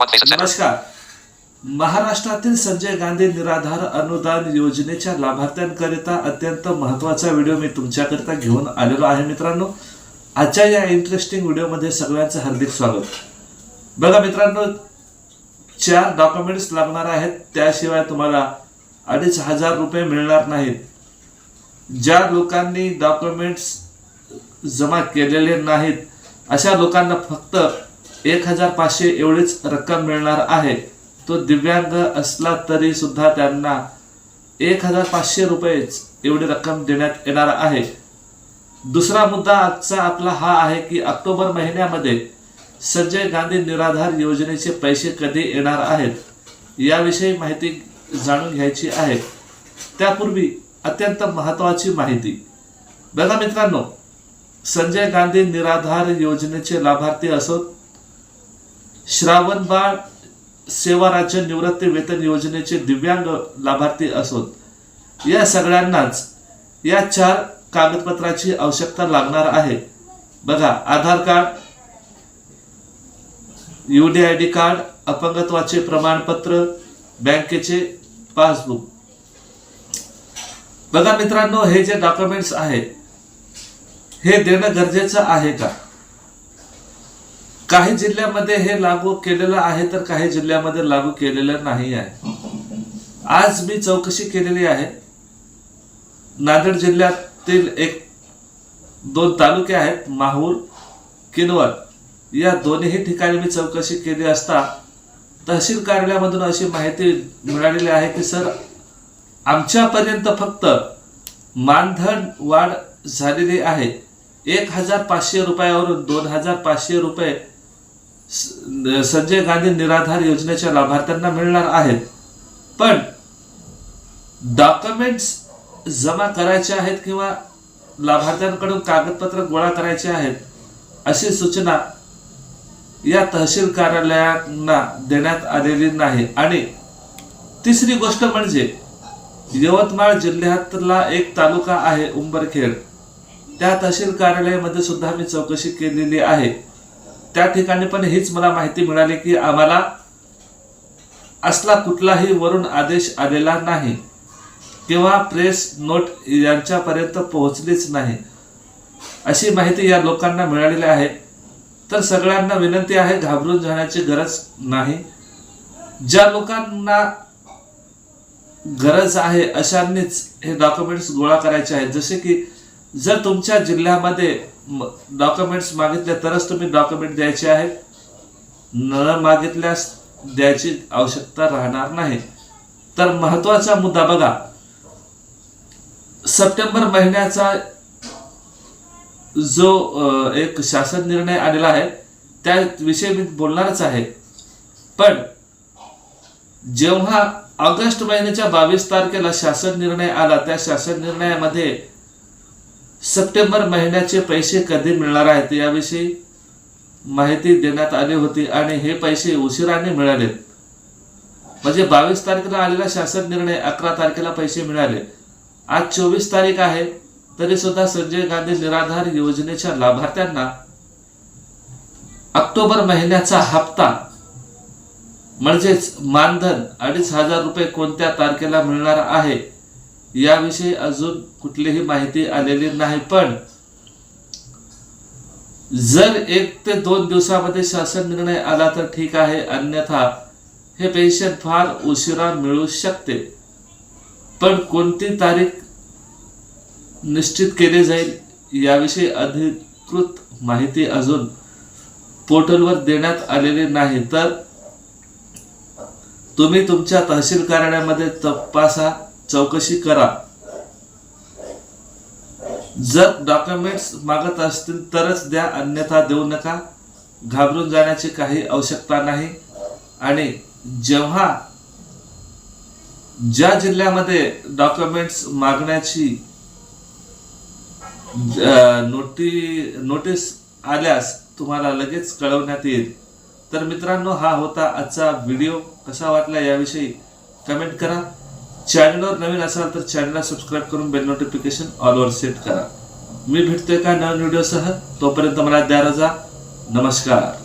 नमस्कार. महाराष्ट्रातील संजय गांधी निराधार अनुदान योजनेच्या लाभार्थ्यांकरिता अत्यंत महत्त्वाचा व्हिडिओ मी तुमच्याकरिता घेऊन आलेलो आहे मित्रांनो. आजच्या या इंटरेस्टिंग व्हिडिओमध्ये सगळ्यांचं हार्दिक स्वागत. बघा मित्रांनो चार डॉक्युमेंट्स लागणार आहेत. त्याशिवाय तुम्हाला अडीच हजार रुपये मिळणार नाहीत. ज्या लोकांनी डॉक्युमेंट्स जमा केलेले नाहीत अशा लोकांना फक्त एक हजार पाचशे एवढीच रक्कम मिळणार आहे. तो दिव्यांग असला तरी सुद्धा त्यांना एक हजार पाचशे रुपयेच एवढी रक्कम देण्यात येणार आहे. दुसरा मुद्दा आजचा आपला हा आहे की ऑक्टोबर महिन्यामध्ये संजय गांधी निराधार योजनेचे पैसे कधी येणार आहेत? याविषयी माहिती जाणून घ्यायची आहे. त्यापूर्वी अत्यंत महत्त्वाची माहिती. बघा मित्रांनो संजय गांधी निराधार योजनेचे लाभार्थी असोत श्रावण बाळ सेवा राज्य निवृत्ती वेतन योजनेचे दिव्यांग लाभार्थी असोत या सगळ्यांनाच या चार कागदपत्राची आवश्यकता लागणार आहे. बघा Aadhaar card UD I D card अपंगत्वाचे प्रमाणपत्र बँकेचे पासबुक. बघा मित्रांनो हे जे डॉक्युमेंट्स आहेत हे देणं गरजेचं आहे का? काही जिल्ह्यामध्ये हे लागू केलेलं आहे तर काही जिल्ह्यामध्ये लागू केलेलं नाही आहे. आज मी चौकशी केलेली आहे. नांदेड जिल्ह्यातील एक दोन तालुके आहेत माहूर किनवट. या दोन्ही ठिकाणी मी चौकशी केली असता तहसील कार्यालयामधून अशी माहिती मिळालेली आहे की सर आमच्यापर्यंत फक्त मानधन वाढ झालेली आहे. एक हजार पाचशे रुपयावरून दोन हजार पाचशे रुपये संजय गांधी निराधार योजनेच्या लाभार्थ्यांना मिळणार आहेत. पण डॉक्युमेंट्स जमा करायचे आहेत किंवा लाभार्थ्यांकडून कागदपत्र गोळा करायचे आहेत अशी सूचना या तहसील कार्यालयांना देण्यात आलेली नाही. आणि तिसरी गोष्ट म्हणजे यवतमाळ जिल्ह्यातला एक तालुका आहे उंबरखेड. त्या तहसील कार्यालयामध्ये सुद्धा मी चौकशी केलेली आहे. त्या ठिकाणी पण हीच मला माहिती मिळाली की आम्हाला असला कुठलाही वरून आदेश आलेला नाही. किंवा प्रेस नोट यांच्यापर्यंत पोहोचलीच नाही. अशी माहिती या लोकांना मिळालेली आहे. तर सगळ्यांना विनंती आहे घाबरून जाण्याची गरज नाही. ज्या लोकांना गरज आहे अशांनीच हे डॉक्युमेंट्स गोळा करायचे आहेत. जसे की जर तुमच्या जिल्ह्यामध्ये डॉक्युमेंट्स मागितले तरच तुम्ही डॉक्युमेंट द्यायचे आहेत. न मागितल्यास द्यायची आवश्यकता राहणार नाही. तर महत्त्वाचा मुद्दा बघा. सप्टेंबर महिन्याचा जो एक शासन निर्णय आलेला आहे त्याविषयी मी बोलणारच आहे. पण जेव्हा ऑगस्ट महिन्याच्या बावीस तारखेला शासन निर्णय आला त्या शासन निर्णयामध्ये सप्टेंबर महिन्याचे पैसे कधी मिळणार आहेत? याविषयी माहिती देण्यात आली होती आणि हे पैसे उशिराने मिळाले. म्हणजे बावीस तारखेला आलेला शासन निर्णय अकरा तारखेला पैसे मिळाले. आज चोवीस तारीख आहे तरी सुद्धा संजय गांधी निराधार योजनेच्या लाभार्थ्यांना ऑक्टोबर महिन्याचा हप्ता म्हणजेच मानधन अडीच हजार रुपये कोणत्या तारखेला मिळणार आहे? याविषयी अजून कुठलीही माहिती आलेली नाही पण जर एक ते दोन दिवसामध्ये शासन निर्णय आला तर ठीक आहे अन्यथा हे पेन्शन फार उशिरा मिळू शकते. पण कोणती तारीख निश्चित केली जाईल याविषयी अधिकृत माहिती अजून पोर्टलवर देण्यात आलेली नाही. तर तुम्ही तुमच्या तहसील कार्यालयामध्ये तपासा. चौकशी करा. जर डॉक्युमेंट्स मागत असतील तरच द्या अन्यथा देऊ नका. घाबरून जाण्याची काही आवश्यकता नाही. आणि जेव्हा ज्या जिल्ह्यामध्ये डॉक्युमेंट्स मागण्याची नोटी नोटीस आल्यास तुम्हाला लगेच कळवण्यात येईल. तर मित्रांनो हा होता आजचा व्हिडिओ. कसा वाटला याविषयी कमेंट करा. चॅनलवर नवीन असाल तर चॅनलला सबस्क्राईब करून बेल नोटिफिकेशन ऑलवर सेट करा. मी भेटतोय का नवीन व्हिडिओसह तोपर्यंत मला द्या रजा. नमस्कार.